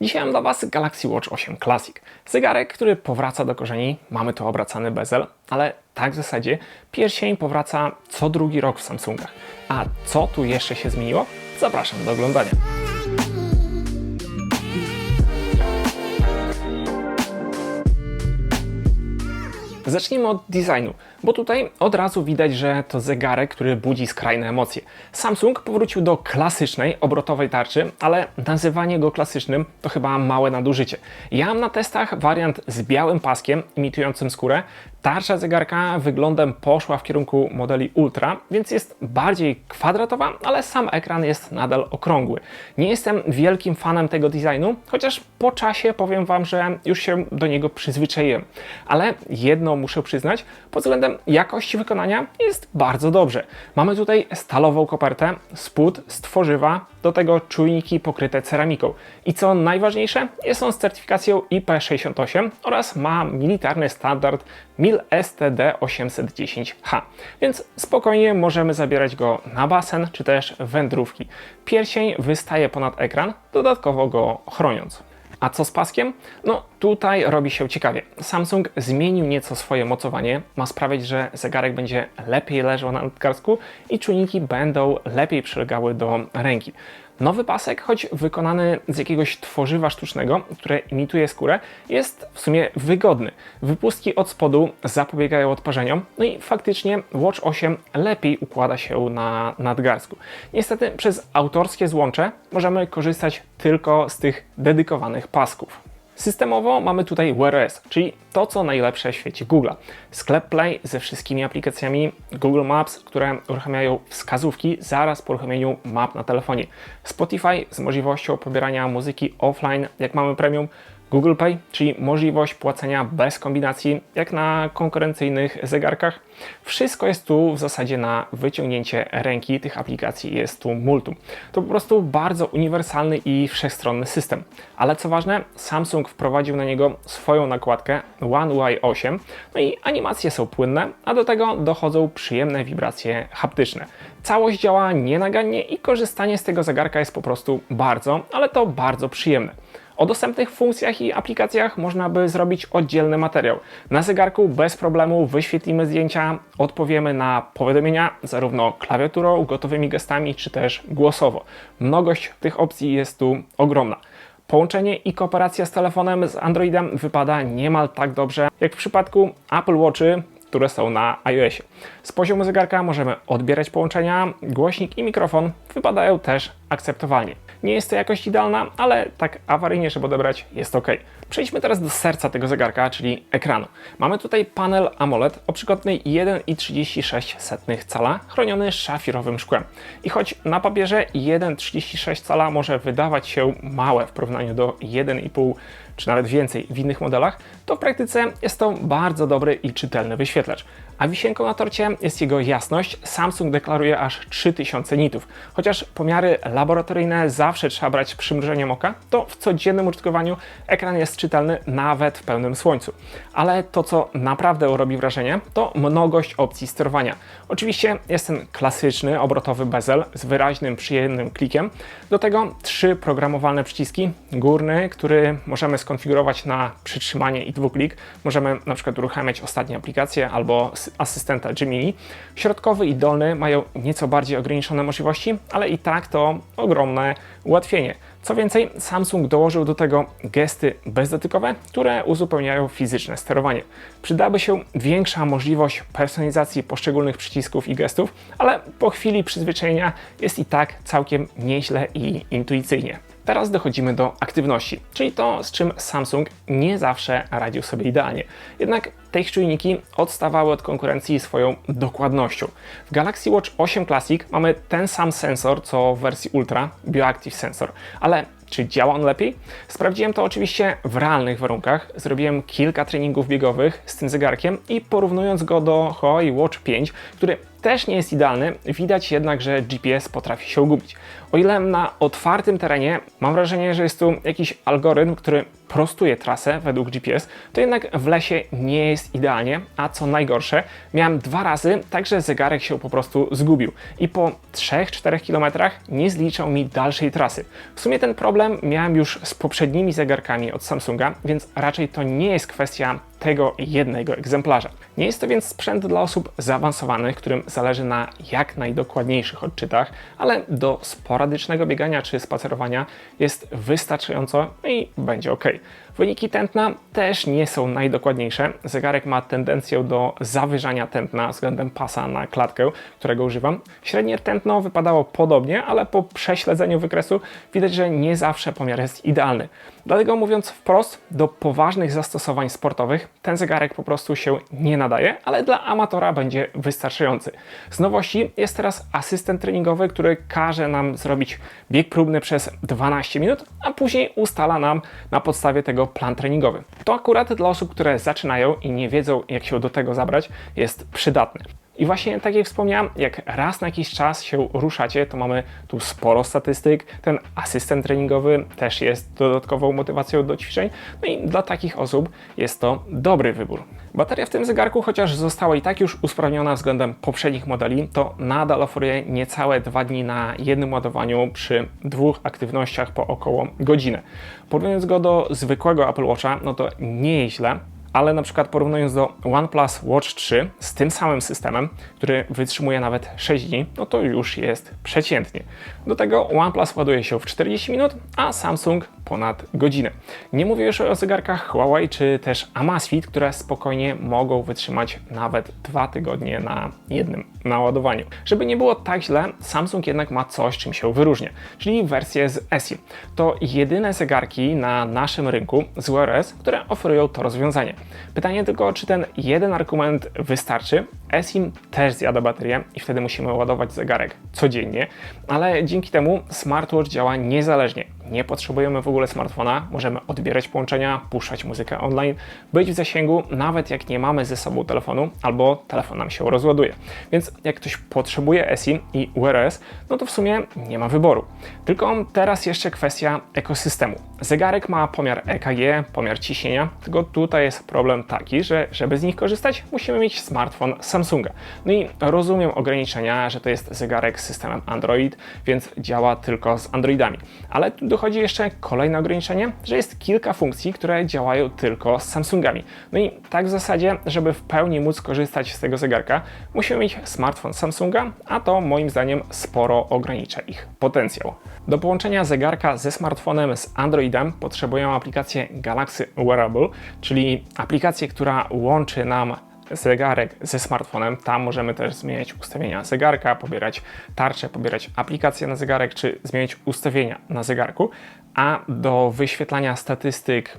Dzisiaj mam dla Was Galaxy Watch 8 Classic. Zegarek, który powraca do korzeni, mamy tu obracany bezel, ale tak w zasadzie pierścień powraca co drugi rok w Samsungach. A co tu jeszcze się zmieniło? Zapraszam do oglądania. Zacznijmy od designu, bo tutaj od razu widać, że to zegarek, który budzi skrajne emocje. Samsung powrócił do klasycznej, obrotowej tarczy, ale nazywanie go klasycznym to chyba małe nadużycie. Ja mam na testach wariant z białym paskiem imitującym skórę. Tarcza zegarka wyglądem poszła w kierunku modeli Ultra, więc jest bardziej kwadratowa, ale sam ekran jest nadal okrągły. Nie jestem wielkim fanem tego designu, chociaż po czasie powiem Wam, że już się do niego przyzwyczaiłem. Ale jedno muszę przyznać, pod względem jakości wykonania jest bardzo dobrze. Mamy tutaj stalową kopertę, spód z tworzywa, do tego czujniki pokryte ceramiką. I co najważniejsze, jest on z certyfikacją IP68 oraz ma militarny standard MIL STD 810H. Więc spokojnie możemy zabierać go na basen czy też wędrówki. Pierścień wystaje ponad ekran, dodatkowo go chroniąc. A co z paskiem? No tutaj robi się ciekawie. Samsung zmienił nieco swoje mocowanie. Ma sprawiać, że zegarek będzie lepiej leżał na nadgarstku i czujniki będą lepiej przylegały do ręki. Nowy pasek, choć wykonany z jakiegoś tworzywa sztucznego, które imituje skórę, jest w sumie wygodny. Wypustki od spodu zapobiegają odparzeniom, no i faktycznie Watch 8 lepiej układa się na nadgarstku. Niestety przez autorskie złącze możemy korzystać tylko z tych dedykowanych pasków. Systemowo mamy tutaj Wear OS, czyli to, co najlepsze w świecie Google. Sklep Play ze wszystkimi aplikacjami Google Maps, które uruchamiają wskazówki zaraz po uruchomieniu map na telefonie. Spotify z możliwością pobierania muzyki offline, jak mamy premium. Google Pay, czyli możliwość płacenia bez kombinacji, jak na konkurencyjnych zegarkach. Wszystko jest tu w zasadzie na wyciągnięcie ręki, tych aplikacji jest tu multum. To po prostu bardzo uniwersalny i wszechstronny system. Ale co ważne, Samsung wprowadził na niego swoją nakładkę One UI 8, no i animacje są płynne, a do tego dochodzą przyjemne wibracje haptyczne. Całość działa nienagannie i korzystanie z tego zegarka jest po prostu bardzo, ale to bardzo przyjemne. O dostępnych funkcjach i aplikacjach można by zrobić oddzielny materiał. Na zegarku bez problemu wyświetlimy zdjęcia, odpowiemy na powiadomienia zarówno klawiaturą, gotowymi gestami, czy też głosowo. Mnogość tych opcji jest tu ogromna. Połączenie i kooperacja z telefonem z Androidem wypada niemal tak dobrze jak w przypadku Apple Watchy, które są na iOSie. Z poziomu zegarka możemy odbierać połączenia, głośnik i mikrofon wypadają też akceptowalnie. Nie jest to jakość idealna, ale tak awaryjnie, żeby odebrać, jest ok. Przejdźmy teraz do serca tego zegarka, czyli ekranu. Mamy tutaj panel AMOLED o przykładnej 1,36 cala, chroniony szafirowym szkłem. I choć na papierze 1,36 cala może wydawać się małe w porównaniu do 1,5 czy nawet więcej w innych modelach, to w praktyce jest to bardzo dobry i czytelny wyświetlacz. A wisienką na torcie jest jego jasność. Samsung deklaruje aż 3000 nitów. Chociaż pomiary laboratoryjne zawsze trzeba brać przymrużeniem oka, to w codziennym użytkowaniu ekran jest czytelny nawet w pełnym słońcu. Ale to, co naprawdę robi wrażenie, to mnogość opcji sterowania. Oczywiście jest ten klasyczny obrotowy bezel z wyraźnym, przyjemnym klikiem. Do tego trzy programowalne przyciski. Górny, który możemy skonfigurować na przytrzymanie i dwuklik. Możemy na przykład uruchamiać ostatnie aplikacje albo asystenta Gemini. Środkowy i dolny mają nieco bardziej ograniczone możliwości, ale i tak to ogromne ułatwienie. Co więcej, Samsung dołożył do tego gesty bezdotykowe, które uzupełniają fizyczne sterowanie. Przydałaby się większa możliwość personalizacji poszczególnych przycisków i gestów, ale po chwili przyzwyczajenia jest i tak całkiem nieźle i intuicyjnie. Teraz dochodzimy do aktywności, czyli to, z czym Samsung nie zawsze radził sobie idealnie. Jednak te ich czujniki odstawały od konkurencji swoją dokładnością. W Galaxy Watch 8 Classic mamy ten sam sensor co w wersji Ultra, Bioactive Sensor, ale czy działa on lepiej? Sprawdziłem to oczywiście w realnych warunkach. Zrobiłem kilka treningów biegowych z tym zegarkiem i porównując go do Huawei Watch 5, który też nie jest idealny, widać jednak, że GPS potrafi się gubić. O ile na otwartym terenie mam wrażenie, że jest tu jakiś algorytm, który prostuje trasę według GPS, to jednak w lesie nie jest idealnie, a co najgorsze, miałem dwa razy tak, że zegarek się po prostu zgubił i po 3-4 km nie zliczał mi dalszej trasy. W sumie ten problem miałem już z poprzednimi zegarkami od Samsunga, więc raczej to nie jest kwestia tego jednego egzemplarza. Nie jest to więc sprzęt dla osób zaawansowanych, którym zależy na jak najdokładniejszych odczytach, ale do sporadycznego biegania czy spacerowania jest wystarczająco i będzie ok. Wyniki tętna też nie są najdokładniejsze. Zegarek ma tendencję do zawyżania tętna względem pasa na klatkę, którego używam. Średnie tętno wypadało podobnie, ale po prześledzeniu wykresu widać, że nie zawsze pomiar jest idealny. Dlatego mówiąc wprost, do poważnych zastosowań sportowych ten zegarek po prostu się nie nadaje, ale dla amatora będzie wystarczający. Z nowości jest teraz asystent treningowy, który każe nam zrobić bieg próbny przez 12 minut, a później ustala nam na podstawie tego plan treningowy. To akurat dla osób, które zaczynają i nie wiedzą, jak się do tego zabrać, jest przydatne. I właśnie tak jak wspomniałem, jak raz na jakiś czas się ruszacie, to mamy tu sporo statystyk. Ten asystent treningowy też jest dodatkową motywacją do ćwiczeń. No i dla takich osób jest to dobry wybór. Bateria w tym zegarku, chociaż została i tak już usprawniona względem poprzednich modeli, to nadal oferuje niecałe dwa dni na jednym ładowaniu przy dwóch aktywnościach po około godzinę. Porównując go do zwykłego Apple Watcha, no to nie jest źle, ale na przykład porównując do OnePlus Watch 3 z tym samym systemem, który wytrzymuje nawet 6 dni, no to już jest przeciętnie. Do tego OnePlus ładuje się w 40 minut, a Samsung ponad godzinę. Nie mówię już o zegarkach Huawei czy też Amazfit, które spokojnie mogą wytrzymać nawet 2 tygodnie na jednym naładowaniu. Żeby nie było tak źle, Samsung jednak ma coś, czym się wyróżnia, czyli wersję z eSIM. To jedyne zegarki na naszym rynku z OS, które oferują to rozwiązanie. Pytanie tylko, czy ten jeden argument wystarczy? eSIM też zjada baterię i wtedy musimy ładować zegarek codziennie, ale dzięki temu smartwatch działa niezależnie. Nie potrzebujemy w ogóle smartfona, możemy odbierać połączenia, puszczać muzykę online, być w zasięgu, nawet jak nie mamy ze sobą telefonu albo telefon nam się rozładuje. Więc jak ktoś potrzebuje eSIM i OS, no to w sumie nie ma wyboru. Tylko teraz jeszcze kwestia ekosystemu. Zegarek ma pomiar EKG, pomiar ciśnienia, tylko tutaj jest problem taki, że żeby z nich korzystać, musimy mieć smartfon Samsunga. No i rozumiem ograniczenia, że to jest zegarek z systemem Android, więc działa tylko z Androidami. Ale tu dochodzi jeszcze kolejne ograniczenie, że jest kilka funkcji, które działają tylko z Samsungami. No i tak w zasadzie, żeby w pełni móc korzystać z tego zegarka, musimy mieć smartfon Samsunga, a to moim zdaniem sporo ogranicza ich potencjał. Do połączenia zegarka ze smartfonem z Androidem potrzebujemy aplikację Galaxy Wearable, czyli aplikację, która łączy nam zegarek ze smartfonem. Tam możemy też zmieniać ustawienia zegarka, pobierać tarczę, pobierać aplikacje na zegarek, czy zmieniać ustawienia na zegarku. A do wyświetlania statystyk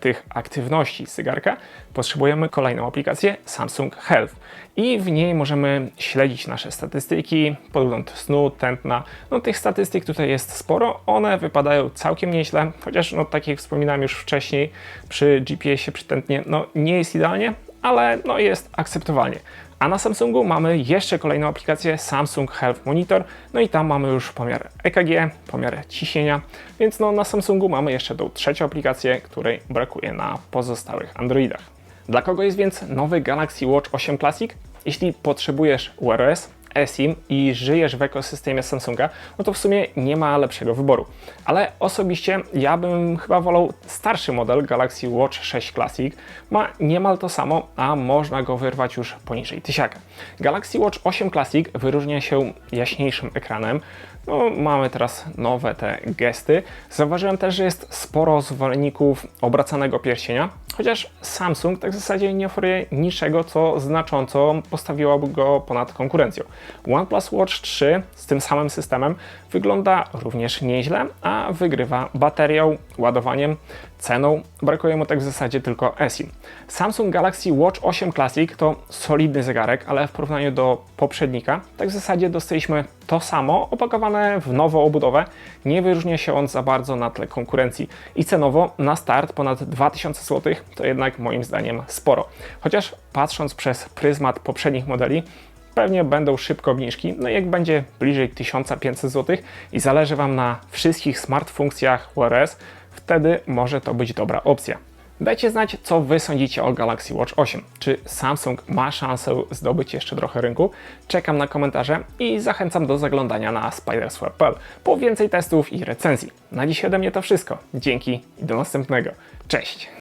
tych aktywności z zegarka potrzebujemy kolejną aplikację Samsung Health i w niej możemy śledzić nasze statystyki, podgląd snu, tętna. No tych statystyk tutaj jest sporo, one wypadają całkiem nieźle, chociaż no tak jak wspominałem już wcześniej przy GPS-ie przy tętnie, no nie jest idealnie, ale no jest akceptowalnie. A na Samsungu mamy jeszcze kolejną aplikację Samsung Health Monitor, no i tam mamy już pomiar EKG, pomiar ciśnienia, więc no na Samsungu mamy jeszcze tą trzecią aplikację, której brakuje na pozostałych Androidach. Dla kogo jest więc nowy Galaxy Watch 8 Classic? Jeśli potrzebujesz OS, eSIM i żyjesz w ekosystemie Samsunga, no to w sumie nie ma lepszego wyboru. Ale osobiście ja bym chyba wolał starszy model Galaxy Watch 6 Classic. Ma niemal to samo, a można go wyrwać już poniżej tysiaka. Galaxy Watch 8 Classic wyróżnia się jaśniejszym ekranem, no, mamy teraz nowe te gesty. Zauważyłem też, że jest sporo zwolenników obracanego pierścienia, chociaż Samsung tak w zasadzie nie oferuje niczego, co znacząco postawiłoby go ponad konkurencją. OnePlus Watch 3 z tym samym systemem wygląda również nieźle, a wygrywa baterią, ładowaniem, ceną. Brakuje mu tak w zasadzie tylko eSIM. Samsung Galaxy Watch 8 Classic to solidny zegarek, ale w porównaniu do poprzednika, tak w zasadzie dostaliśmy to samo opakowane w nową obudowę. Nie wyróżnia się on za bardzo na tle konkurencji i cenowo na start ponad 2000 zł to jednak moim zdaniem sporo. Chociaż patrząc przez pryzmat poprzednich modeli, pewnie będą szybko obniżki. No i jak będzie bliżej 1500 zł i zależy Wam na wszystkich smart funkcjach Wear OS, wtedy może to być dobra opcja. Dajcie znać, co Wy sądzicie o Galaxy Watch 8. Czy Samsung ma szansę zdobyć jeszcze trochę rynku? Czekam na komentarze i zachęcam do zaglądania na spiderswap.pl po więcej testów i recenzji. Na dziś ode mnie to wszystko. Dzięki i do następnego. Cześć!